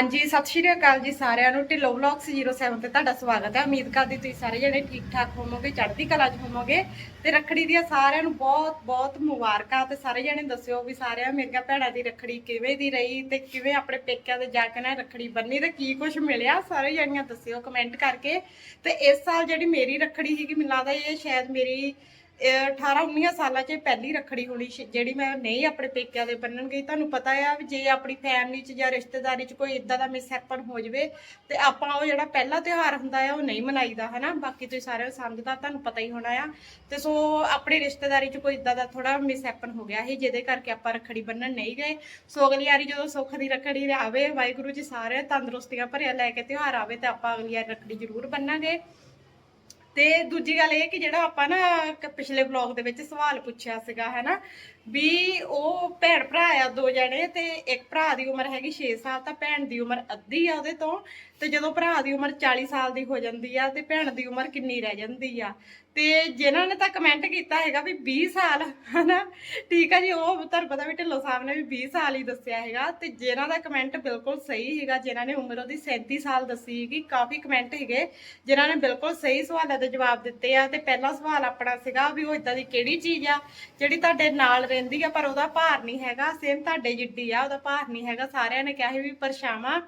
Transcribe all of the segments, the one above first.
ਹਾਂਜੀ, ਸਤਿ ਸ਼੍ਰੀ ਅਕਾਲ ਜੀ ਸਾਰਿਆਂ ਨੂੰ। ਢਿੱਲੋ ਵਲੌਗਸ 07 ਤੇ ਤੁਹਾਡਾ ਸਵਾਗਤ ਹੈ। ਉਮੀਦ ਕਰਦੀ ਤੁਸੀਂ ਸਾਰੇ ਜਣੇ ਠੀਕ ਠਾਕ ਹੋਵੋਗੇ, ਚੜ੍ਹਦੀ ਕਲਾ 'ਚ ਹੋਵੋਗੇ। ਤੇ ਰੱਖੜੀ ਦੀਆਂ ਸਾਰਿਆਂ ਨੂੰ ਬਹੁਤ ਬਹੁਤ ਮੁਬਾਰਕਾਂ ਤੇ ਸਾਰੇ ਜਣੇ ਦੱਸਿਓ ਵੀ ਸਾਰਿਆਂ ਮੇਰੀਆਂ ਭੈਣਾਂ ਦੀ ਰੱਖੜੀ ਕਿਵੇਂ ਦੀ ਰਹੀ ਤੇ ਕਿਵੇਂ ਆਪਣੇ ਪੇਕਿਆਂ ਦੇ ਜਾ ਕੇ ਨਾ ਰੱਖੜੀ ਬੰਨੀ ਤੇ ਕੀ ਕੁਝ ਮਿਲਿਆ? ਸਾਰੇ ਜਣੀਆਂ ਦੱਸਿਓ ਕਮੈਂਟ ਕਰਕੇ। ਤੇ ਇਸ ਸਾਲ ਜਿਹੜੀ ਮੇਰੀ ਰੱਖੜੀ ਸੀਗੀ, ਮੈਨੂੰ ਲੱਗਦਾ ਇਹ ਸ਼ਾਇਦ ਮੇਰੀ 18 19 ਸਾਲਾਂ 'ਚ ਇਹ ਪਹਿਲੀ ਰੱਖੜੀ ਹੋਣੀ ਸੀ, ਜਿਹੜੀ ਮੈਂ ਨਹੀਂ ਆਪਣੇ ਪੇਕਿਆਂ ਦੇ ਬੰਨਣ ਗਈ। ਤੁਹਾਨੂੰ ਪਤਾ ਆ ਵੀ ਜੇ ਆਪਣੀ ਫੈਮਿਲੀ 'ਚ ਜਾਂ ਰਿਸ਼ਤੇਦਾਰੀ 'ਚ ਕੋਈ ਇਦਾਂ ਦਾ ਮਿਸਹੈਪਨ ਹੋ ਜਾਵੇ ਤੇ ਆਪਾਂ ਉਹ ਜਿਹੜਾ ਪਹਿਲਾ ਤਿਉਹਾਰ ਹੁੰਦਾ ਆ ਉਹ ਨਹੀਂ ਮਨਾਈਦਾ ਹਨਾ? ਬਾਕੀ ਤੁਸੀਂ ਸਾਰਿਆਂ ਨੂੰ ਸਮਝਦਾ ਤੁਹਾਨੂੰ ਪਤਾ ਹੀ ਹੋਣਾ ਆ। ਤੇ ਸੋ ਆਪਣੀ ਰਿਸ਼ਤੇਦਾਰੀ 'ਚ ਕੋਈ ਇਦਾਂ ਦਾ ਥੋੜਾ ਮਿਸਹੈਪਨ ਹੋ ਗਿਆ ਸੀ ਜਿਹਦੇ ਕਰਕੇ ਆਪਾਂ ਰੱਖੜੀ ਬੰਨਣ ਨਹੀਂ ਗਏ। ਸੋ ਅਗਲੀ ਵਾਰੀ ਜਦੋਂ ਸੁੱਖ ਦੀ ਰੱਖੜੀ ਆਵੇ ਵਾਹਿਗੁਰੂ ਜੀ ਸਾਰੇ ਤੰਦਰੁਸਤੀਆਂ ਭਰਿਆ ਲੈ ਕੇ ਤਿਉਹਾਰ ਆਵੇ ਤੇ ਆਪਾਂ ਅਗਲੀ ਵਾਰੀ ਰੱਖੜੀ ਜ਼ਰੂਰ ਬੰਨਾਂਗੇ। ਤੇ ਦੂਜੀ ਗੱਲ ਇਹ ਕਿ ਜਿਹੜਾ ਆਪਾਂ ਨਾ ਪਿਛਲੇ ਵਲੌਗ ਦੇ ਵਿੱਚ ਸਵਾਲ ਪੁੱਛਿਆ ਸੀਗਾ ਹੈਨਾ ਵੀ ਉਹ ਭੈਣ ਭਰਾ ਆ ਦੋ ਜਣੇ ਤੇ ਇੱਕ ਭਰਾ ਦੀ ਉਮਰ ਹੈਗੀ 6 ਸਾਲ, ਤਾਂ ਭੈਣ ਦੀ ਉਮਰ ਅੱਧੀ ਆ ਉਹਦੇ ਤੋਂ ਤੇ ਜਦੋਂ ਭਰਾ ਦੀ ਉਮਰ 40 ਸਾਲ ਦੀ ਹੋ ਜਾਂਦੀ ਆ ਤੇ ਭੈਣ ਦੀ ਉਮਰ ਕਿੰਨੀ ਰਹਿ ਜਾਂਦੀ ਆ। ਤੇ ਜਿਨ੍ਹਾਂ ਨੇ ਤਾਂ ਕਮੈਂਟ ਕੀਤਾ ਹੈਗਾ ਵੀ 20 ਸਾਲ, ਹਨਾ? ਠੀਕ ਆ ਜੀ, ਉਹ ਤੁਹਾਨੂੰ ਪਤਾ ਵੀ ਢਿੱਲੋਂ ਸਾਹਿਬ ਨੇ ਵੀ 20 ਸਾਲ ਹੀ ਦੱਸਿਆ ਹੈਗਾ ਤੇ ਜਿਨ੍ਹਾਂ ਦਾ ਕਮੈਂਟ ਬਿਲਕੁਲ ਸਹੀ ਹੈਗਾ, ਜਿਨ੍ਹਾਂ ਨੇ ਉਮਰ ਉਹਦੀ 37 ਸਾਲ ਦੱਸੀ ਹੈਗੀ, ਕਾਫੀ ਕਮੈਂਟ ਹੈਗੇ, ਜਿਨ੍ਹਾਂ ਨੇ ਬਿਲਕੁਲ ਸਹੀ ਸਵਾਲਾਂ ਦੇ ਜਵਾਬ ਦਿੱਤੇ ਆ ਤੇ ਪਹਿਲਾ ਸਵਾਲ ਆਪਣਾ ਸੀਗਾ ਵੀ ਉਹ ਇਦਾਂ ਦੀ ਕਿਹੜੀ ਚੀਜ਼ ਆ ਜਿਹੜੀ ਤੁਹਾਡੇ ਨਾਲ ਰਹਿੰਦੀ ਆ, ਪਰ ਉਹਦਾ ਭਾਰ ਨਹੀਂ ਹੈਗਾ। ਸੇਮ ਤੁਹਾਡੇ ਜਿੱਡੀ ਆ, ਉਹਦਾ ਭਾਰ ਨਹੀਂ ਹੈਗਾ। ਸਾਰਿਆਂ ਨੇ ਕਿਹਾ ਸੀ ਵੀ ਪਰਛਾਵਾਂ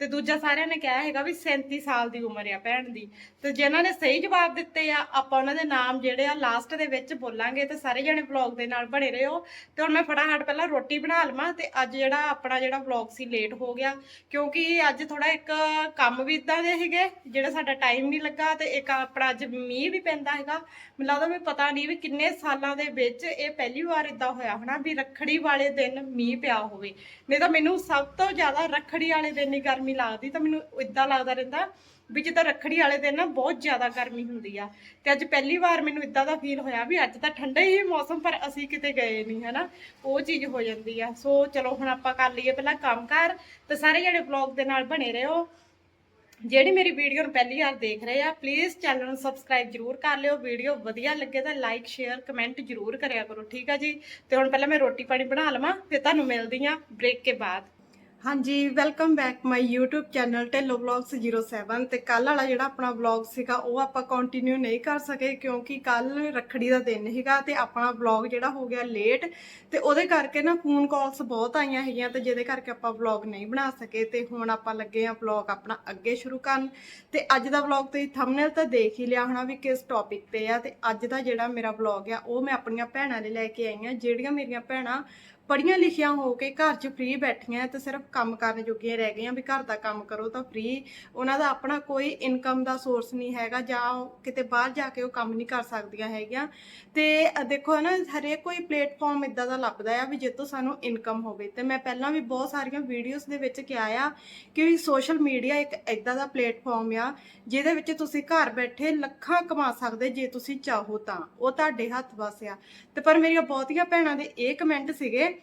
ਤੇ ਦੂਜਾ ਸਾਰਿਆਂ ਨੇ ਕਿਹਾ ਹੈਗਾ ਵੀ 37 ਸਾਲ ਦੀ ਉਮਰ ਆ ਭੈਣ ਦੀ। ਤੇ ਜਿਨ੍ਹਾਂ ਨੇ ਸਹੀ ਜਵਾਬ ਦਿੱਤੇ ਆ, ਆਪਾਂ ਉਹਨਾਂ ਦੇ ਨਾਮ ਜਿਹੜੇ ਆ ਲਾਸਟ ਦੇ ਵਿੱਚ ਬੋਲਾਂਗੇ ਤੇ ਸਾਰੇ ਜਣੇ ਵਲੌਗ ਦੇ ਨਾਲ ਬਣੇ ਰਹੋ। ਤੇ ਹੁਣ ਮੈਂ ਫਟਾਫਟ ਪਹਿਲਾਂ ਰੋਟੀ ਬਣਾ ਲਵਾਂ ਤੇ ਅੱਜ ਜਿਹੜਾ ਆਪਣਾ ਜਿਹੜਾ ਵਲੌਗ ਸੀ ਲੇਟ ਹੋ ਗਿਆ, ਕਿਉਂਕਿ ਅੱਜ ਥੋੜਾ ਇੱਕ ਕੰਮ ਵੀ ਇਦਾਂ ਦੇ ਹੈਗੇ ਜਿਹੜਾ ਸਾਡਾ ਟਾਈਮ ਨਹੀਂ ਲੱਗਾ ਤੇ ਇੱਕ ਆਪਣਾ ਅੱਜ ਮੀਂਹ ਵੀ ਪੈਂਦਾ ਹੈਗਾ। ਮੈਨੂੰ ਲੱਗਦਾ ਵੀ ਪਤਾ ਨਹੀਂ ਵੀ ਕਿੰਨੇ ਸਾਲਾਂ ਦੇ ਵਿੱਚ ਇਹ ਪਹਿਲੀ ਵਾਰ ਇਦਾਂ ਹੋਇਆ ਹੋਣਾ ਵੀ ਰੱਖੜੀ ਵਾਲੇ ਦਿਨ ਮੀਂਹ ਪਿਆ ਹੋਵੇ। ਨਹੀਂ ਤਾਂ ਮੈਨੂੰ ਸਭ ਤੋਂ ਜ਼ਿਆਦਾ ਰੱਖੜੀ ਵਾਲੇ ਦਿਨ ਹੀ ਗਰਮੀ ਲੱਗਦੀ ਤਾਂ ਮੈਨੂੰ ਇਦਾਂ ਲੱਗਦਾ ਰਹਿੰਦਾ ਵੀ ਜਿੱਦਾਂ ਰੱਖੜੀ ਵਾਲੇ ਦਿਨ ਨਾ ਬਹੁਤ ਜ਼ਿਆਦਾ ਗਰਮੀ ਹੁੰਦੀ ਆ। ਤੇ ਅੱਜ ਪਹਿਲੀ ਵਾਰ ਮੈਨੂੰ ਇਦਾਂ ਦਾ ਫੀਲ ਹੋਇਆ ਵੀ ਅੱਜ ਤਾਂ ਠੰਡਾ ਹੀ ਮੌਸਮ ਪਰ ਅਸੀਂ ਕਿਤੇ ਗਏ ਨਹੀਂ ਹਨਾ? ਉਹ ਚੀਜ਼ ਹੋ ਜਾਂਦੀ ਆ। ਸੋ ਚਲੋ ਹੁਣ ਆਪਾਂ ਕਰ ਲਈਏ ਪਹਿਲਾਂ ਕੰਮ ਕਰ। ਤੇ ਸਾਰੇ ਜਿਹੜੇ ਵਲੌਗ ਦੇ ਨਾਲ ਬਣੇ ਰਹੋ। ਜਿਹੜੀ ਮੇਰੀ ਵੀਡੀਓ ਨੂੰ ਪਹਿਲੀ ਵਾਰ ਦੇਖ ਰਹੇ ਆ ਪਲੀਜ਼ ਚੈਨਲ ਨੂੰ ਸਬਸਕ੍ਰਾਈਬ ਜਰੂਰ ਕਰ ਲਿਓ। ਵੀਡੀਓ ਵਧੀਆ ਲੱਗੇ ਤਾਂ ਲਾਈਕ ਸ਼ੇਅਰ ਕਮੈਂਟ ਜਰੂਰ ਕਰਿਆ ਕਰੋ, ਠੀਕ ਆ ਜੀ? ਤੇ ਹੁਣ ਪਹਿਲਾਂ ਮੈਂ ਰੋਟੀ ਪਾਣੀ ਬਣਾ ਲਵਾਂ, ਫਿਰ ਤੁਹਾਨੂੰ ਮਿਲਦੀ ਆ ਬ੍ਰੇਕ ਕੇ ਬਾਅਦ। ਹਾਂਜੀ welcome back my YouTube channel tallow vlogs 07 ਤੇ ਕੱਲ ਵਾਲਾ ਜਿਹੜਾ ਆਪਣਾ ਵਲੌਗ ਸੀਗਾ, ਉਹ ਆਪਾਂ ਕੰਟੀਨਿਊ ਨਹੀਂ ਕਰ ਸਕੇ ਕਿਉਂਕਿ ਕੱਲ ਰੱਖੜੀ ਦਾ ਦਿਨ ਸੀਗਾ ਤੇ ਆਪਣਾ ਵਲੌਗ ਜਿਹੜਾ ਹੋ ਗਿਆ ਲੇਟ ਤੇ ਉਹਦੇ ਕਰਕੇ ਨਾ ਫੋਨ ਕਾਲਸ ਬਹੁਤ ਆਈਆਂ ਹੈਗੀਆਂ ਤੇ ਜਿਹਦੇ ਕਰਕੇ ਆਪਾਂ ਵਲੌਗ ਨਹੀਂ ਬਣਾ ਸਕੇ ਤੇ ਹੁਣ ਆਪਾਂ ਲੱਗੇ ਆ ਵਲੌਗ ਆਪਣਾ ਅੱਗੇ ਸ਼ੁਰੂ ਕਰਨ ਤੇ ਅੱਜ ਦਾ ਵਲੌਗ ਤੁਸੀਂ ਥੰਬਨੇਲ ਤਾਂ ਦੇਖ ਹੀ ਲਿਆ ਹੋਣਾ ਵੀ ਕਿਸ ਟੌਪਿਕ ਤੇ ਆ ਤੇ ਅੱਜ ਦਾ ਜਿਹੜਾ ਮੇਰਾ ਵਲੌਗ ਆ, ਉਹ ਮੈਂ ਆਪਣੀਆਂ ਭੈਣਾਂ ਲਈ ਲੈ ਕੇ ਆਈ ਆ ਜਿਹੜੀਆਂ ਮੇਰੀਆਂ ਭੈਣਾਂ ਪੜੀਆਂ ਲਿਖੀਆਂ ਹੋ ਕੇ ਘਰ 'ਚ ਫ੍ਰੀ ਬੈਠੀਆਂ ਤੇ ਸਿਰਫ ਕੰਮ ਕਰਨ ਜੋਗੀਆਂ ਰਹਿ ਗਈਆਂ ਵੀ ਘਰ ਦਾ ਕੰਮ ਕਰੋ ਤਾਂ ਫ੍ਰੀ ਉਹਨਾਂ ਦਾ ਆਪਣਾ ਕੋਈ ਇਨਕਮ ਦਾ ਸੋਰਸ ਨਹੀਂ ਹੈਗਾ ਜਾਂ ਉਹ ਕਿਤੇ ਬਾਹਰ ਜਾ ਕੇ ਉਹ ਕੰਮ ਨਹੀਂ ਕਰ ਸਕਦੀਆਂ ਹੈਗੀਆਂ। ਤੇ ਅ ਦੇਖੋ ਨਾ ਹਰੇਕ ਕੋਈ ਪਲੇਟਫਾਰਮ ਇਦਾਂ ਦਾ ਲੱਭਦਾ ਆ ਵੀ ਜਿੱਤੋਂ ਸਾਨੂੰ ਇਨਕਮ ਹੋਵੇ। ਤੇ ਮੈਂ ਪਹਿਲਾਂ ਵੀ ਬਹੁਤ ਸਾਰੀਆਂ ਵੀਡੀਓਜ਼ ਦੇ ਵਿੱਚ ਕਿਹਾ ਆ ਕਿ ਸੋਸ਼ਲ ਮੀਡੀਆ ਇੱਕ ਇਦਾਂ ਦਾ ਪਲੇਟਫਾਰਮ ਆ ਜਿਹਦੇ ਵਿੱਚ ਤੁਸੀਂ ਘਰ ਬੈਠੇ ਲੱਖਾਂ ਕਮਾ ਸਕਦੇ ਜੇ ਤੁਸੀਂ ਚਾਹੋ ਤਾਂ। ਉਹ ਤੁਹਾਡੇ ਹੱਥ ਵਸ ਆ। ਤੇ ਪਰ ਮੇਰੀਆਂ ਬਹੁਤੀਆਂ ਭੈਣਾਂ ਦੇ ਇਹ ਕਮੈਂਟ ਸੀਗੇ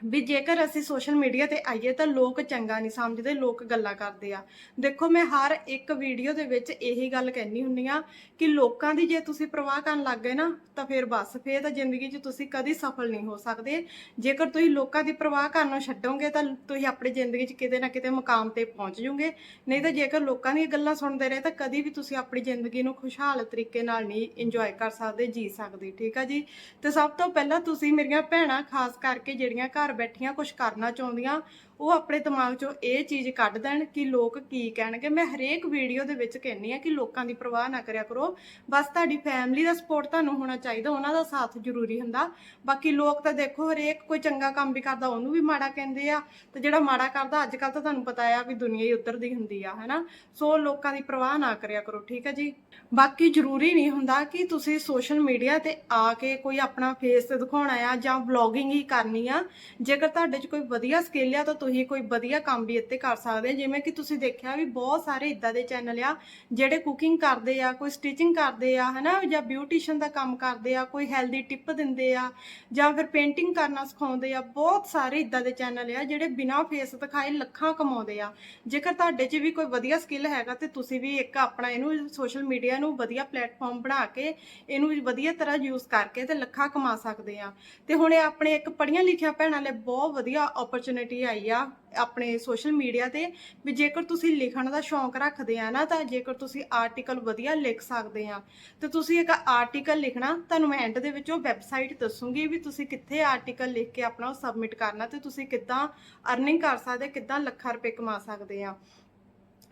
ਵੀ ਜੇਕਰ ਅਸੀਂ ਸੋਸ਼ਲ ਮੀਡੀਆ ਤੇ ਆਈਏ ਤਾਂ ਲੋਕ ਚੰਗਾ ਨਹੀਂ ਸਮਝਦੇ, ਲੋਕ ਗੱਲਾਂ ਕਰਦੇ ਆ। ਦੇਖੋ, ਮੈਂ ਹਰ ਇੱਕ ਵੀਡੀਓ ਦੇ ਵਿੱਚ ਇਹੀ ਗੱਲ ਕਹਿਣੀ ਹੁੰਨੀ ਆ ਕਿ ਲੋਕਾਂ ਦੀ ਜੇ ਤੁਸੀਂ ਪਰਵਾਹ ਕਰਨ ਲੱਗ ਗਏ ਨਾ, ਤਾਂ ਫਿਰ ਬਸ, ਫੇਰ ਤਾਂ ਜ਼ਿੰਦਗੀ 'ਚ ਤੁਸੀਂ ਕਦੀ ਸਫਲ ਨਹੀਂ ਹੋ ਸਕਦੇ। ਜੇਕਰ ਤੁਸੀਂ ਲੋਕਾਂ ਦੀ ਪਰਵਾਹ ਕਰਨੋਂ ਛੱਡੋਗੇ, ਤਾਂ ਤੁਸੀਂ ਆਪਣੀ ਜ਼ਿੰਦਗੀ 'ਚ ਕਿਤੇ ਨਾ ਕਿਤੇ ਮੁਕਾਮ ਤੇ ਪਹੁੰਚ ਜਾਓਗੇ ਨਹੀਂ ਤਾਂ ਜੇਕਰ ਲੋਕਾਂ ਦੀਆਂ ਗੱਲਾਂ ਸੁਣਦੇ ਰਹੇ, ਤਾਂ ਕਦੀ ਵੀ ਤੁਸੀਂ ਆਪਣੀ ਜ਼ਿੰਦਗੀ ਨੂੰ ਖੁਸ਼ਹਾਲ ਤਰੀਕੇ ਨਾਲ ਨਹੀਂ ਇੰਜੋਏ ਕਰ ਸਕਦੇ, ਜੀ ਸਕਦੇ, ਠੀਕ ਆ ਜੀ? ਤੇ ਸਭ ਤੋਂ ਪਹਿਲਾਂ ਤੁਸੀਂ ਮੇਰੀਆਂ ਭੈਣਾਂ, ਖਾਸ ਕਰਕੇ ਜਿਹੜੀਆਂ ਘਰ ਬੈਠੀਆਂ ਕੁਝ ਕਰਨਾ ਚਾਹੁੰਦੀਆਂ ਉਹ ਆਪਣੇ ਦਿਮਾਗ 'ਚੋਂ ਇਹ ਚੀਜ਼ ਕੱਢ ਦੇਣ ਕਿ ਲੋਕ ਕੀ ਕਹਿਣਗੇ। ਮੈਂ ਹਰੇਕ ਵੀਡੀਓ ਦੇ ਵਿੱਚ ਕਹਿੰਨੀ ਆ ਕਿ ਲੋਕਾਂ ਦੀ ਪਰਵਾਹ ਨਾ ਕਰਿਆ ਕਰੋ। ਬਸ ਤੁਹਾਡੀ ਫੈਮਿਲੀ ਦਾ ਸਪੋਰਟ ਤੁਹਾਨੂੰ ਹੋਣਾ ਚਾਹੀਦਾ, ਉਹਨਾਂ ਦਾ ਸਾਥ ਜ਼ਰੂਰੀ ਹੁੰਦਾ। ਬਾਕੀ ਲੋਕ ਤਾਂ ਦੇਖੋ, ਹਰੇਕ ਕੋਈ ਚੰਗਾ ਕੰਮ ਵੀ ਕਰਦਾ, ਉਹਨੂੰ ਵੀ ਮਾੜਾ ਕਹਿੰਦੇ ਆ। ਤੇ ਜਿਹੜਾ ਮਾੜਾ ਕਰਦਾ ਅੱਜ ਕੱਲ ਤਾਂ ਤੁਹਾਨੂੰ ਪਤਾ ਆ ਵੀ ਦੁਨੀਆ ਹੀ ਉੱਧਰ ਦੀ ਹੁੰਦੀ ਆ, ਹਨਾ? ਸੋ ਲੋਕਾਂ ਦੀ ਪਰਵਾਹ ਨਾ ਕਰਿਆ ਕਰੋ, ਠੀਕ ਹੈ ਜੀ? ਬਾਕੀ ਜ਼ਰੂਰੀ ਨਹੀਂ ਹੁੰਦਾ ਕਿ ਤੁਸੀਂ ਸੋਸ਼ਲ ਮੀਡੀਆ ਤੇ ਆ ਕੇ ਕੋਈ ਆਪਣਾ ਫੇਸ ਦਿਖਾਉਣਾ ਆ ਜਾਂ ਵਲੌਗਿੰਗ ਹੀ ਕਰਨੀ ਆ। ਜੇਕਰ ਤੁਹਾਡੇ 'ਚ ਕੋਈ ਵਧੀਆ ਸਕਿੱਲ ਆ, ਤਾਂ ਤੁਸੀਂ ਕੋਈ ਵਧੀਆ ਕੰਮ ਵੀ ਇੱਥੇ ਕਰ ਸਕਦੇ ਆ ਜਿਵੇਂ ਕਿ ਤੁਸੀਂ ਦੇਖਿਆ ਵੀ ਬਹੁਤ ਸਾਰੇ ਇਦਾਂ ਦੇ ਚੈਨਲ ਆ, ਜਿਹੜੇ ਕੁਕਿੰਗ ਕਰਦੇ ਆ, ਕੋਈ ਸਟਿਚਿੰਗ ਕਰਦੇ ਆ, ਹਨਾ, ਜਾਂ ਬਿਊਟੀਸ਼ੀਅਨ ਦਾ ਕੰਮ ਕਰਦੇ ਆ, ਕੋਈ ਹੈਲਦੀ ਟਿਪ ਦਿੰਦੇ ਆ, ਜਾਂ ਫਿਰ ਪੇਂਟਿੰਗ ਕਰਨਾ ਸਿਖਾਉਂਦੇ ਆ, ਬਹੁਤ ਸਾਰੇ ਇਦਾਂ ਦੇ ਚੈਨਲ ਆ, ਜਿਹੜੇ ਬਿਨਾਂ ਫੇਸ ਦਿਖਾਏ ਲੱਖਾਂ ਕਮਾਉਂਦੇ ਆ। ਜੇਕਰ ਤੁਹਾਡੇ 'ਚ ਵੀ ਕੋਈ ਵਧੀਆ ਸਕਿੱਲ ਹੈਗਾ ਤੇ ਤੁਸੀਂ ਵੀ ਇੱਕ ਆਪਣਾ ਇਹਨੂੰ ਸੋਸ਼ਲ ਮੀਡੀਆ ਨੂੰ ਵਧੀਆ ਪਲੇਟਫਾਰਮ ਬਣਾ ਕੇ ਇਹਨੂੰ ਵਧੀਆ ਤਰ੍ਹਾਂ ਯੂਜ਼ ਕਰਕੇ ਤੇ ਲੱਖਾਂ ਕਮਾ ਸਕਦੇ ਆ। ਤੇ ਹੁਣ ਇਹ ਆਪਣੇ ਇੱਕ ਪੜ੍ਹੀਆਂ ਲਿਖੀਆਂ ਭੈਣਾਂ ਲਈ ਬਹੁਤ ਵਧੀਆ ਓਪਰਚੁਨਿਟੀ ਆਈ ਆ। ਆਪਣੇ ਸੋਸ਼ਲ ਮੀਡੀਆ ਤੇ ਵੀ ਜੇਕਰ ਤੁਸੀਂ ਲਿਖਣ ਦਾ ਸ਼ੌਂਕ ਰੱਖਦੇ ਆ ਨਾ, ਤਾਂ ਜੇਕਰ ਤੁਸੀਂ ਆਰਟੀਕਲ ਵਧੀਆ ਲਿਖ ਸਕਦੇ ਆ। ਤੇ ਤੁਸੀਂ ਇੱਕ ਆਰਟੀਕਲ ਲਿਖਣਾ, ਤੁਹਾਨੂੰ ਮੈਂ ਐਂਡ ਦੇ ਵਿੱਚ ਉਹ ਵੈਬਸਾਈਟ ਦੱਸੂਗੀ ਵੀ ਤੁਸੀਂ ਕਿੱਥੇ ਆਰਟੀਕਲ ਲਿਖ ਕੇ ਆਪਣਾ ਉਹ ਸਬਮਿਟ ਕਰਨਾ ਤੇ ਤੁਸੀਂ ਕਿੱਦਾਂ ਅਰਨਿੰਗ ਕਰ ਸਕਦੇ, ਕਿੱਦਾਂ ਲੱਖਾਂ ਰੁਪਏ ਕਮਾ ਸਕਦੇ ਆ।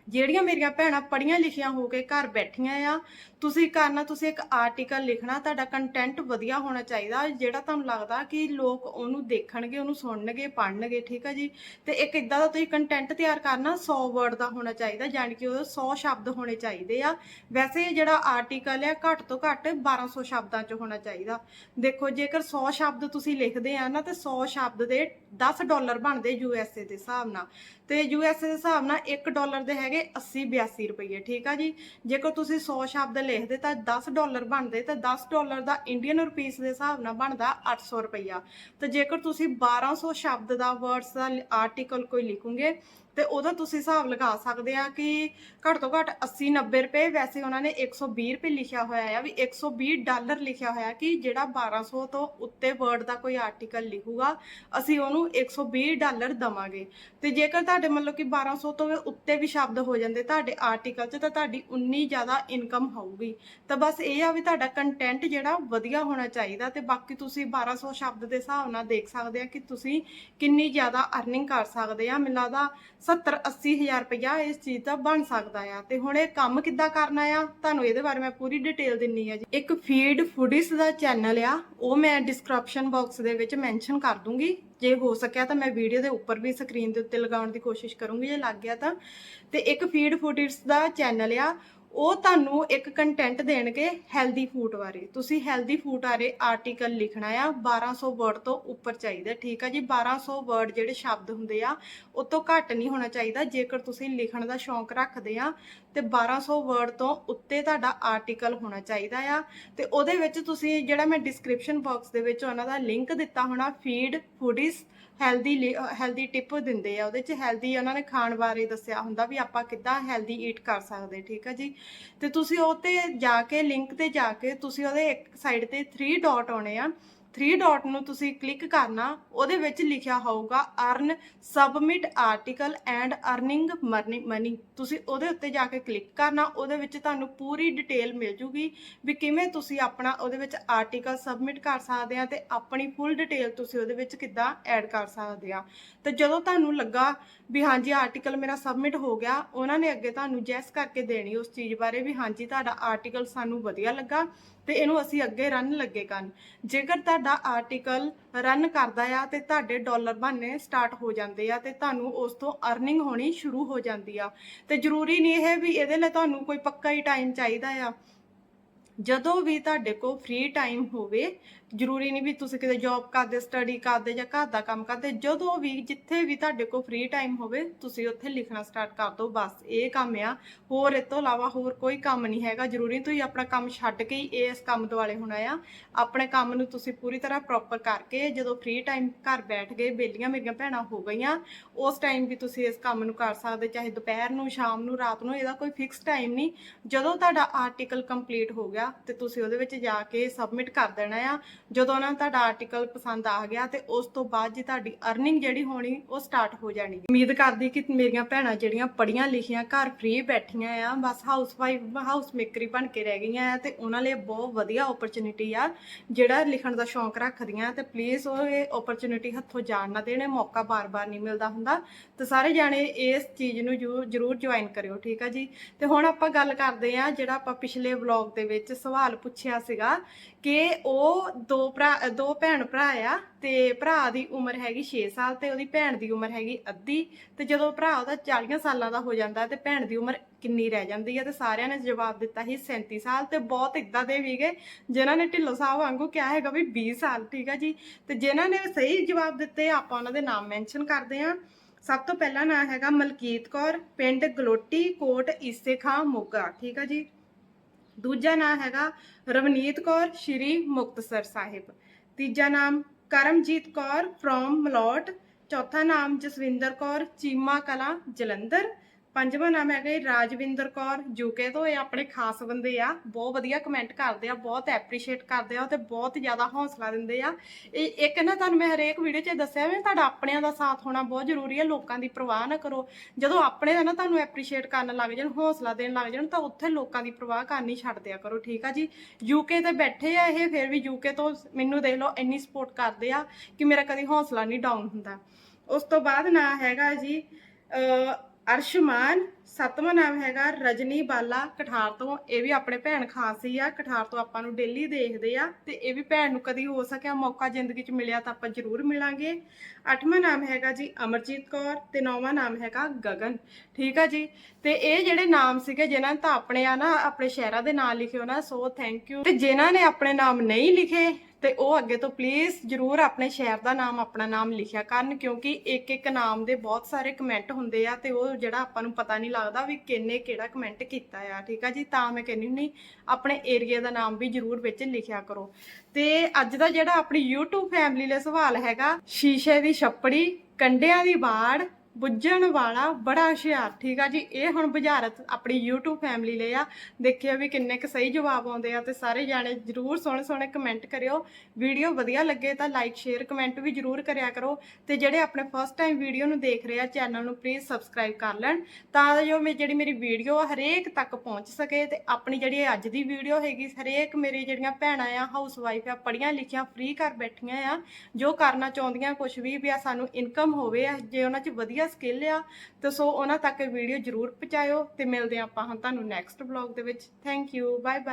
ਜਿਹੜੀਆਂ ਮੇਰੀਆਂ ਭੈਣਾਂ ਪੜੀਆਂ ਲਿਖੀਆਂ ਹੋ ਕੇ ਘਰ ਬੈਠੀਆਂ ਆ, ਤੁਸੀਂ ਕਰਨਾ, ਤੁਸੀਂ ਇੱਕ ਆਰਟੀਕਲ ਲਿਖਣਾ, ਤੁਹਾਡਾ ਕੰਟੈਂਟ ਵਧੀਆ ਹੋਣਾ ਚਾਹੀਦਾ, ਜਿਹੜਾ ਤੁਹਾਨੂੰ ਲੱਗਦਾ ਕਿ ਲੋਕ ਉਹਨੂੰ ਦੇਖਣਗੇ, ਉਹਨੂੰ ਸੁਣਨਗੇ, ਪੜ੍ਹਨਗੇ, ਠੀਕ ਹੈ ਜੀ? ਤੇ ਇੱਕ ਇਦਾਂ ਦਾ ਤੁਸੀਂ ਕੰਟੈਂਟ ਤਿਆਰ ਕਰਨਾ 100 ਵਰਡ ਦਾ ਹੋਣਾ ਚਾਹੀਦਾ ਯਾਨੀ ਕਿ ਉਹਦੇ 100 ਸ਼ਬਦ ਹੋਣੇ ਚਾਹੀਦੇ ਆ। ਵੈਸੇ ਜਿਹੜਾ ਆਰਟੀਕਲ ਆ, ਘੱਟ ਤੋਂ ਘੱਟ 1200 ਸ਼ਬਦਾਂ ਚ ਹੋਣਾ ਚਾਹੀਦਾ। ਦੇਖੋ, ਜੇਕਰ 100 ਸ਼ਬਦ ਤੁਸੀਂ ਲਿਖਦੇ ਆ ਨਾ, ਤੇ 100 ਸ਼ਬਦ ਦੇ 10 ਡਾਲਰ ਬਣਦੇ ਯੂਐਸਏ ਦੇ ਹਿਸਾਬ ਨਾਲ। ਤੇ ਯੂਐਸਏ ਦੇ ਹਿਸਾਬ ਨਾਲ 1 ਡਾਲਰ ਦੇ ਹੈਗੇ 80 82 ਰੁਪਏ ਠੀਕ ਆ ਜੀ? ਜੇਕਰ ਤੁਸੀਂ 100 ਸ਼ਬਦ ਲਿਖਦੇ ਤਾਂ 10 ਡਾਲਰ ਬਣਦੇ ਤਾਂ 10 ਡਾਲਰ ਦਾ ਇੰਡੀਅਨ ਰੁਪੀਸ ਦੇ ਹਿਸਾਬ ਨਾਲ ਬਣਦਾ 800 ਰੁਪਈਆ। ਤੇ ਜੇਕਰ ਤੁਸੀਂ 1200 ਸ਼ਬਦ ਦਾ ਵਰਡਸ ਦਾ ਆਰਟੀਕਲ ਕੋਈ ਲਿਖੋਗੇ ਤੇ ਉਹਦਾ ਤੁਸੀਂ ਹਿਸਾਬ ਲਗਾ ਸਕਦੇ ਆ ਕਿ ਘੱਟ ਤੋਂ ਘੱਟ 80 90 ਰੁਪਏ, ਵੈਸੇ ਉਹਨਾਂ ਨੇ 120 ਰੁਪਏ ਲਿਖਿਆ ਹੋਇਆ ਆ, ਵੀ 120 ਡਾਲਰ ਲਿਖਿਆ ਹੋਇਆ ਕਿ ਜਿਹੜਾ 1200 ਤੋਂ ਉੱਤੇ ਵਰਡ ਦਾ ਕੋਈ ਆਰਟੀਕਲ ਲਿਖੂਗਾ, ਅਸੀਂ ਉਹਨੂੰ 120 ਡਾਲਰ ਦਵਾਂਗੇ। ਤੇ ਜੇਕਰ ਤੁਹਾਡੇ ਮਤਲਬ ਕਿ 1200 ਤੋਂ ਵੀ ਉੱਤੇ ਵੀ ਸ਼ਬਦ ਹੋ ਜਾਂਦੇ ਤੁਹਾਡੇ ਆਰਟੀਕਲ 'ਚ, ਤਾਂ ਤੁਹਾਡੀ ਉਨੀ ਜ਼ਿਆਦਾ ਇਨਕਮ ਹੋਊਗੀ। ਤਾਂ ਬਸ ਇਹ ਆ ਵੀ ਤੁਹਾਡਾ ਕੰਟੈਂਟ ਜਿਹੜਾ ਵਧੀਆ ਹੋਣਾ ਚਾਹੀਦਾ ਤੇ ਬਾਕੀ ਤੁਸੀਂ 1200 ਸ਼ਬਦ ਦੇ ਹਿਸਾਬ ਨਾਲ ਦੇਖ ਸਕਦੇ ਆ ਕਿ ਤੁਸੀਂ ਕਿੰਨੀ ਜ਼ਿਆਦਾ ਅਰਨਿੰਗ ਕਰ ਸਕਦੇ ਆ। ਮੈਨੂੰ ਲੱਗਦਾ 70 80 ਹਜ਼ਾਰ ਰੁਪਇਆ ਇਸ ਚੀਜ਼ ਦਾ ਬਣ ਸਕਦਾ ਆ। ਤੇ ਹੁਣ ਇਹ ਕੰਮ ਕਿੱਦਾਂ ਕਰਨਾ ਆ? ਤੁਹਾਨੂੰ ਇਹਦੇ ਬਾਰੇ ਮੈਂ ਪੂਰੀ ਡਿਟੇਲ ਦਿੰਨੀ ਆ ਜੀ। ਇੱਕ ਫੀਡ ਫੂਡਿਸ ਦਾ ਚੈਨਲ ਆ, ਉਹ ਮੈਂ ਡਿਸਕ੍ਰਿਪਸ਼ਨ ਬਾਕਸ ਦੇ ਵਿੱਚ ਮੈਂਸ਼ਨ ਕਰ ਦੂੰਗੀ। ਜੇ ਹੋ ਸਕਿਆ ਤਾਂ ਮੈਂ ਵੀਡੀਓ ਦੇ ਉੱਪਰ ਵੀ ਸਕਰੀਨ ਦੇ ਉੱਤੇ ਲਗਾਉਣ ਦੀ ਕੋਸ਼ਿਸ਼ ਕਰੂੰਗੀ, ਜੇ ਲੱਗ ਗਿਆ ਤਾਂ। ਤੇ ਇੱਕ ਫੀਡ ਫੂਡਿਸ ਦਾ ਚੈਨਲ ਆ ਉਹ ਤੁਹਾਨੂੰ ਇੱਕ ਕੰਟੈਂਟ ਦੇਣਗੇ ਹੈਲਦੀ ਫੂਡ ਬਾਰੇ। ਤੁਸੀਂ ਹੈਲਦੀ ਫੂਡ ਬਾਰੇ ਆਰਟੀਕਲ ਲਿਖਣਾ ਆ 1200 ਵਰਡ ਤੋਂ ਉੱਪਰ ਚਾਹੀਦਾ ਠੀਕ ਆ ਜੀ? 1200 ਵਰਡ ਜਿਹੜੇ ਸ਼ਬਦ ਹੁੰਦੇ ਆ, ਉਹ ਤੋਂ ਘੱਟ ਨਹੀਂ ਹੋਣਾ ਚਾਹੀਦਾ। ਜੇਕਰ ਤੁਸੀਂ ਲਿਖਣ ਦਾ ਸ਼ੌਂਕ ਰੱਖਦੇ ਆ, ਤੇ 1200 ਵਰਡ ਤੋਂ ਉੱਤੇ ਤੁਹਾਡਾ ਆਰਟੀਕਲ ਹੋਣਾ ਚਾਹੀਦਾ ਆ। ਤੇ ਉਹਦੇ ਵਿੱਚ ਤੁਸੀਂ ਜਿਹੜਾ ਮੈਂ ਡਿਸਕ੍ਰਿਪਸ਼ਨ ਬਾਕਸ ਦੇ ਵਿੱਚ ਉਹਨਾਂ ਦਾ ਲਿੰਕ ਦਿੱਤਾ ਹੋਣਾ ਫੀਡ ਫੂਡਿਸ ਹੈਲਦੀ ਹੈਲਦੀ ਟਿਪ ਦਿੰਦੇ ਆ, ਉਹਦੇ ਚ ਹੈਲਦੀ ਉਹਨਾਂ ਨੇ ਖਾਣ ਬਾਰੇ ਦੱਸਿਆ ਹੁੰਦਾ ਵੀ ਆਪਾਂ ਕਿੱਦਾਂ ਹੈਲਦੀ ਈਟ ਕਰ ਸਕਦੇ, ਠੀਕ ਆ ਜੀ? ਤੇ ਤੁਸੀਂ ਉਹ ਤੇ ਜਾ ਕੇ ਲਿੰਕ ਤੇ ਜਾ ਕੇ ਤੁਸੀਂ ਉਹਦੇ ਇੱਕ ਸਾਈਡ ਤੇ 3 ਡਾਟ ਆਉਣੇ ਆ। 3 ਡਾਟ ਨੂੰ ਤੁਸੀਂ ਕਲਿੱਕ ਕਰਨਾ, ਉਹਦੇ ਵਿੱਚ ਲਿਖਿਆ ਹੋਊਗਾ earn submit article and earning money ਤੁਸੀਂ ਉਹਦੇ ਉੱਤੇ ਜਾ ਕੇ ਕਲਿੱਕ ਕਰਨਾ, ਉਹਦੇ ਵਿੱਚ ਤੁਹਾਨੂੰ ਪੂਰੀ ਡਿਟੇਲ ਮਿਲ ਜੂਗੀ ਵੀ ਕਿਵੇਂ ਤੁਸੀਂ ਆਪਣਾ ਉਹਦੇ ਵਿੱਚ ਆਰਟੀਕਲ ਸਬਮਿਟ ਕਰ ਸਕਦੇ ਆ ਤੇ ਆਪਣੀ ਫੁੱਲ ਡਿਟੇਲ ਤੁਸੀਂ ਉਹਦੇ ਵਿੱਚ ਕਿੱਦਾਂ ਐਡ ਕਰ ਸਕਦੇ ਆ। ਤੇ ਜਦੋਂ ਤੁਹਾਨੂੰ ਲੱਗਾ ਵੀ ਹਾਂਜੀ ਆਰਟੀਕਲ ਮੇਰਾ ਸਬਮਿਟ ਹੋ ਗਿਆ, ਉਹਨਾਂ ਨੇ ਅੱਗੇ ਤੁਹਾਨੂੰ ਜੈਸ ਕਰਕੇ ਦੇਣੀ ਉਸ ਚੀਜ਼ ਬਾਰੇ ਵੀ ਹਾਂਜੀ ਤੁਹਾਡਾ ਆਰਟੀਕਲ ਸਾਨੂੰ ਵਧੀਆ ਲੱਗਾ। ਤੇ ਇਹਨੂੰ ਅਸੀਂ ਅੱਗੇ ਰਨ ਲੱਗੇ ਕਰਨ ਜੇਕਰ ਤੁਹਾਡਾ ਆਰਟੀਕਲ ਰਨ ਕਰਦਾ ਆ ਤੇ ਤੁਹਾਡੇ ਡਾਲਰ ਬਣਨੇ ਸਟਾਰਟ ਹੋ ਜਾਂਦੇ ਆ ਤੇ ਤੁਹਾਨੂੰ ਉਸ ਤੋਂ ਅਰਨਿੰਗ ਹੋਣੀ ਸ਼ੁਰੂ ਹੋ ਜਾਂਦੀ ਆ। ਤੇ ਜ਼ਰੂਰੀ ਨਹੀਂ ਇਹ ਵੀ ਇਹਦੇ ਲਈ ਤੁਹਾਨੂੰ ਕੋਈ ਪੱਕਾ ਹੀ ਟਾਈਮ ਚਾਹੀਦਾ ਆ। ਜਦੋਂ ਵੀ ਤੁਹਾਡੇ ਕੋਲ ਫ੍ਰੀ ਟਾਈਮ ਹੋਵੇ ਜ਼ਰੂਰੀ ਨਹੀਂ ਵੀ ਤੁਸੀਂ ਕਿਤੇ ਜੌਬ ਕਰਦੇ ਸਟੱਡੀ ਕਰਦੇ ਜਾਂ ਘਰ ਦਾ ਕੰਮ ਕਰਦੇ, ਜਦੋਂ ਵੀ, ਜਿੱਥੇ ਵੀ ਤੁਹਾਡੇ ਕੋਲ ਫ੍ਰੀ ਟਾਈਮ ਹੋਵੇ, ਤੁਸੀਂ ਉੱਥੇ ਲਿਖਣਾ ਸਟਾਰਟ ਕਰ ਦਿਓ। ਬਸ ਇਹ ਕੰਮ ਆ। ਹੋਰ ਇਸ ਤੋਂ ਇਲਾਵਾ ਹੋਰ ਕੋਈ ਕੰਮ ਨਹੀਂ ਹੈਗਾ। ਜ਼ਰੂਰੀ ਤੁਸੀਂ ਆਪਣਾ ਕੰਮ ਛੱਡ ਕੇ ਹੀ ਇਸ ਕੰਮ ਦੁਆਲੇ ਹੋਣਾ ਆ। ਆਪਣੇ ਕੰਮ ਨੂੰ ਤੁਸੀਂ ਪੂਰੀ ਤਰ੍ਹਾਂ ਪ੍ਰੋਪਰ ਕਰਕੇ ਜਦੋਂ ਫ੍ਰੀ ਟਾਈਮ ਘਰ ਬੈਠ ਗਏ, ਬੇਲੀਆਂ ਮੇਰੀਆਂ ਭੈਣਾਂ ਹੋ ਗਈਆਂ, ਉਸ ਟਾਈਮ ਵੀ ਤੁਸੀਂ ਇਸ ਕੰਮ ਨੂੰ ਕਰ ਸਕਦੇ, ਚਾਹੇ ਦੁਪਹਿਰ ਨੂੰ, ਸ਼ਾਮ ਨੂੰ, ਰਾਤ ਨੂੰ, ਇਹਦਾ ਕੋਈ ਫਿਕਸ ਟਾਈਮ ਨਹੀਂ। ਜਦੋਂ ਤੁਹਾਡਾ ਆਰਟੀਕਲ ਕੰਪਲੀਟ ਹੋ ਗਿਆ ਤੇ ਤੁਸੀਂ ਉਹਦੇ ਵਿੱਚ ਜਾ ਕੇ ਸਬਮਿਟ ਕਰ ਦੇਣਾ ਆ। ਜਦੋਂ ਨਾ ਤੁਹਾਡਾ ਆਰਟੀਕਲ ਪਸੰਦ ਆ ਗਿਆ ਤੇ ਉਸ ਤੋਂ ਬਾਅਦ ਜੀ ਤੁਹਾਡੀ ਅਰਨਿੰਗ ਜਿਹੜੀ ਹੋਣੀ ਉਹ ਸਟਾਰਟ ਹੋ ਜਾਣੀ। ਉਮੀਦ ਕਰਦੀ ਕਿ ਮੇਰੀਆਂ ਭੈਣਾਂ ਜਿਹੜੀਆਂ ਪੜੀਆਂ ਲਿਖੀਆਂ ਘਰ ਫ੍ਰੀ ਬੈਠੀਆਂ ਆ, ਬਸ ਹਾਊਸ ਵਾਈਫ ਹਾਊਸ ਮੇਕਰੀ ਬਣ ਕੇ ਰਹਿ ਗਈਆਂ ਆ ਤੇ ਉਹਨਾਂ ਲਈ ਬਹੁਤ ਵਧੀਆ ਓਪਰਚੁਨਿਟੀ ਆ ਜਿਹੜਾ ਲਿਖਣ ਦਾ ਸ਼ੌਂਕ ਰੱਖਦੀਆਂ ਤੇ ਪਲੀਜ਼ ਉਹ ਇਹ ਓਪਰਚੁਨਿਟੀ ਹੱਥੋਂ ਜਾਣ ਨਾ ਦੇਣੇ ਮੌਕਾ ਬਾਰ-ਬਾਰ ਨਹੀਂ ਮਿਲਦਾ ਹੁੰਦਾ। ਤੇ ਸਾਰੇ ਜਾਣੇ ਇਸ ਚੀਜ਼ ਨੂੰ ਜ਼ਰੂਰ- ਜੁਆਇਨ ਕਰਿਓ, ਠੀਕ ਆ ਜੀ? ਤੇ ਹੁਣ ਆਪਾਂ ਗੱਲ ਕਰਦੇ ਆ ਜਿਹੜਾ ਆਪਾਂ ਪਿਛਲੇ ਵਲੌਗ ਦੇ ਵਿੱਚ ਸਵਾਲ ਪੁੱਛਿਆ ਸੀਗਾ ਕਿ ਉਹ ਦੋ ਭਰਾ, ਦੋ ਭੈਣ ਭਰਾ ਆ ਤੇ ਭਰਾ ਦੀ ਉਮਰ ਹੈਗੀ 6 ਸਾਲ ਤੇ ਉਹਦੀ ਭੈਣ ਦੀ ਉਮਰ ਹੈਗੀ ਅੱਧੀ ਤੇ ਜਦੋਂ ਭਰਾ ਉਹਦਾ 40 ਸਾਲਾਂ ਦਾ ਹੋ ਜਾਂਦਾ ਤੇ ਭੈਣ ਦੀ ਉਮਰ ਕਿੰਨੀ ਰਹਿ ਜਾਂਦੀ ਹੈ ਤੇ ਸਾਰਿਆਂ ਨੇ ਜਵਾਬ ਦਿੱਤਾ ਸੀ 37 ਸਾਲ ਤੇ ਬਹੁਤ ਇਦਾਂ ਦੇ ਵੀਗੇ ਜਿਨ੍ਹਾਂ ਨੇ ਢਿੱਲੋਂ ਸਾਹਿਬ ਵਾਂਗੂ ਕਿਹਾ ਹੈਗਾ ਵੀ 20 ਸਾਲ, ਠੀਕ ਆ ਜੀ। ਤੇ ਜਿਨ੍ਹਾਂ ਨੇ ਸਹੀ ਜਵਾਬ ਦਿੱਤੇ, ਆਪਾਂ ਉਹਨਾਂ ਦੇ ਨਾਮ ਮੈਂਸ਼ਨ ਕਰਦੇ ਆ। ਸਭ ਤੋਂ ਪਹਿਲਾ ਨਾਮ ਹੈਗਾ ਮਲਕੀਤ ਕੌਰ, ਪਿੰਡ ਗਲੋਟੀ, ਕੋਟ, ਈਸੇ ਖਾਂ, ਮੋਗਾ, ਠੀਕ ਆ ਜੀ। ਦੂਜਾ ਨਾਮ ਹੈਗਾ ਰਵਨੀਤ ਕੌਰ ਸ਼੍ਰੀ ਮੁਕਤਸਰ ਸਾਹਿਬ ਤੀਜਾ ਨਾਮ ਕਰਮਜੀਤ ਕੌਰ ਫਰੋਮ ਮਲੋਟ ਚੌਥਾ ਨਾਮ ਜਸਵਿੰਦਰ ਕੌਰ ਚੀਮਾ ਕਲਾ ਜਲੰਧਰ ਪੰਜਵਾਂ ਨਾਮ ਹੈਗਾ ਜੀ ਰਾਜਵਿੰਦਰ ਕੌਰ ਯੂਕੇ ਤੋਂ ਇਹ ਆਪਣੇ ਖਾਸ ਬੰਦੇ ਆ। ਬਹੁਤ ਵਧੀਆ ਕਮੈਂਟ ਕਰਦੇ ਆ, ਬਹੁਤ ਐਪਰੀਸ਼ੀਏਟ ਕਰਦੇ ਆ ਤੇ ਬਹੁਤ ਜ਼ਿਆਦਾ ਹੌਸਲਾ ਦਿੰਦੇ ਆ। ਇਹ ਇੱਕ ਨਾ ਤੁਹਾਨੂੰ ਮੈਂ ਹਰੇਕ ਵੀਡੀਓ 'ਚ ਦੱਸਿਆ ਵੀ ਤੁਹਾਡਾ ਆਪਣਿਆਂ ਦਾ ਸਾਥ ਹੋਣਾ ਬਹੁਤ ਜ਼ਰੂਰੀ ਹੈ ਲੋਕਾਂ ਦੀ ਪਰਵਾਹ ਨਾ ਕਰੋ। ਜਦੋਂ ਆਪਣੇ ਦਾ ਨਾ ਤੁਹਾਨੂੰ ਐਪਰੀਸ਼ੀਏਟ ਕਰਨ ਲੱਗ ਜਾਣ, ਹੌਸਲਾ ਦੇਣ ਲੱਗ ਜਾਣ, ਤਾਂ ਉੱਥੇ ਲੋਕਾਂ ਦੀ ਪਰਵਾਹ ਕਰਨੀ ਛੱਡ ਦਿਆ ਕਰੋ, ਠੀਕ ਆ ਜੀ? ਯੂਕੇ ਤੇ ਬੈਠੇ ਆ ਇਹ, ਫਿਰ ਵੀ ਯੂਕੇ ਤੋਂ ਮੈਨੂੰ ਦੇਖ ਲਓ ਇੰਨੀ ਸਪੋਰਟ ਕਰਦੇ ਆ ਕਿ ਮੇਰਾ ਕਦੀ ਹੌਸਲਾ ਨਹੀਂ ਡਾਊਨ ਹੁੰਦਾ। ਉਸ ਤੋਂ ਬਾਅਦ ਨਾਂ ਹੈਗਾ ਜੀ, ਅਹ ਅਰਸ਼ਮਾਨ ਸੱਤਵਾਂ ਨਾਮ ਹੈਗਾ, ਰਜਨੀ ਬਾਲਾ, ਕਠਾਰ ਤੋਂ। ਇਹ ਵੀ ਆਪਣੇ ਭੈਣ ਖਾਸ ਹੀ ਆ। ਕਠਾਰ ਤੋਂ ਆਪਾਂ ਨੂੰ ਡੇਲੀ ਦੇਖਦੇ ਆ। ਤੇ ਇਹ ਵੀ ਭੈਣ ਨੂੰ ਕਦੀ ਹੋ ਸਕਿਆ ਮੌਕਾ ਜ਼ਿੰਦਗੀ 'ਚ ਮਿਲਿਆ ਤਾਂ ਆਪਾਂ ਜ਼ਰੂਰ ਮਿਲਾਂਗੇ। ਅੱਠਵਾਂ ਨਾਮ ਹੈਗਾ ਜੀ ਅਮਰਜੀਤ ਕੌਰ ਤੇ ਨੌਵਾਂ ਨਾਮ ਹੈਗਾ ਗਗਨ। ਠੀਕ ਆ ਜੀ? ਤੇ ਇਹ ਜਿਹੜੇ ਨਾਮ ਸੀਗੇ, ਜਿਨ੍ਹਾਂ ਨੇ ਤਾਂ ਆਪਣੇ ਆ ਨਾ, ਆਪਣੇ ਸ਼ਹਿਰਾਂ ਦੇ ਨਾਂ ਲਿਖੇ ਹੋ ਨਾ ਸੋ ਥੈਂਕ ਯੂ ਤੇ ਜਿਨ੍ਹਾਂ ਨੇ ਆਪਣੇ ਨਾਮ ਨਹੀਂ ਲਿਖੇ ਤੇ ਉਹ ਅੱਗੇ ਤੋਂ ਪਲੀਜ਼ ਜਰੂਰ ਆਪਣੇ ਸ਼ਹਿਰ ਦਾ ਨਾਮ, ਆਪਣਾ ਨਾਮ ਲਿਖਿਆ ਕਰਨ, ਕਿਉਂਕਿ ਇੱਕ ਇੱਕ ਨਾਮ ਦੇ ਬਹੁਤ ਸਾਰੇ ਕਮੈਂਟ ਹੁੰਦੇ ਆ ਤੇ ਉਹ ਜਿਹੜਾ ਆਪਾਂ ਨੂੰ ਪਤਾ ਨਹੀਂ ਲੱਗਦਾ ਵੀ ਕਿੰਨੇ ਕਿਹੜਾ ਕਮੈਂਟ ਕੀਤਾ ਆ, ਠੀਕ ਆ ਜੀ? ਤਾਂ ਮੈਂ ਕਹਿੰਦੀ ਹੁੰਦੀ, ਆਪਣੇ ਏਰੀਆ ਦਾ ਨਾਮ ਵੀ ਜਰੂਰ ਵਿੱਚ ਲਿਖਿਆ ਕਰੋ। ਤੇ ਅੱਜ ਦਾ ਜਿਹੜਾ ਆਪਣੀ YouTube ਫੈਮਿਲੀ ਲਈ ਸਵਾਲ ਹੈਗਾ, ਸ਼ੀਸ਼ੇ ਦੀ ਛੱਪੜੀ, ਕੰਡਿਆਂ ਦੀ ਬਾੜ ਬੁੱਝਣ ਵਾਲਾ ਬੜਾ ਹੁਸ਼ਿਆਰ, ਠੀਕ ਆ ਜੀ? ਇਹ ਹੁਣ ਬੁਝਾਰਤ ਆਪਣੀ YouTube ਫੈਮਿਲੀ ਲਈ ਆ। ਦੇਖਿਓ ਵੀ ਕਿੰਨੇ ਕੁ ਸਹੀ ਜਵਾਬ ਆਉਂਦੇ ਆ ਤੇ ਸਾਰੇ ਜਾਣੇ ਜਰੂਰ ਸੋਹਣੇ ਸੋਹਣੇ ਕਮੈਂਟ ਕਰਿਓ। ਵੀਡੀਓ ਵਧੀਆ ਲੱਗੇ ਤਾਂ ਲਾਈਕ ਸ਼ੇਅਰ ਕਮੈਂਟ ਵੀ ਜਰੂਰ ਕਰਿਆ ਕਰੋ। ਤੇ ਜਿਹੜੇ ਆਪਣੇ ਫਸਟ ਟਾਈਮ ਵੀਡੀਓ ਨੂੰ ਦੇਖ ਰਹੇ ਆ ਚੈਨਲ ਨੂੰ ਪਲੀਜ਼ ਸਬਸਕ੍ਰਾਈਬ ਕਰ ਲੈਣ। ਤਾਂ ਜੋ ਮੈਂ, ਜਿਹੜੀ ਮੇਰੀ ਵੀਡੀਓ ਆ, ਹਰੇਕ ਤੱਕ ਪਹੁੰਚ ਸਕੇ ਤੇ ਆਪਣੀ ਜਿਹੜੀ ਅੱਜ ਦੀ ਵੀਡੀਓ ਹੈਗੀ, ਹਰੇਕ ਮੇਰੀ ਜਿਹੜੀਆਂ ਭੈਣਾਂ ਆ ਹਾਊਸ ਵਾਈਫ ਆ ਪੜੀਆਂ ਲਿਖੀਆਂ ਫ੍ਰੀ ਘਰ ਬੈਠੀਆਂ ਆ, ਜੋ ਕਰਨਾ ਚਾਹੁੰਦੀਆਂ ਕੁਝ ਵੀ ਵੀ ਆ, ਸਾਨੂੰ ਇਨਕਮ ਹੋਵੇ ਆ, ਜੇ ਉਹਨਾਂ 'ਚ ਵਧੀਆ ਸਕਿੱਲ ਆ ਤੇ ਸੋ ਉਹਨਾਂ ਤੱਕ ਵੀਡੀਓ ਜਰੂਰ ਪਹੁੰਚਾਇਓ ਤੇ ਮਿਲਦੇ ਆ ਆਪਾਂ ਹੁਣ ਤੁਹਾਨੂੰ ਨੈਕਸਟ ਵਲੌਗ ਦੇ ਵਿੱਚ। Thank you bye bye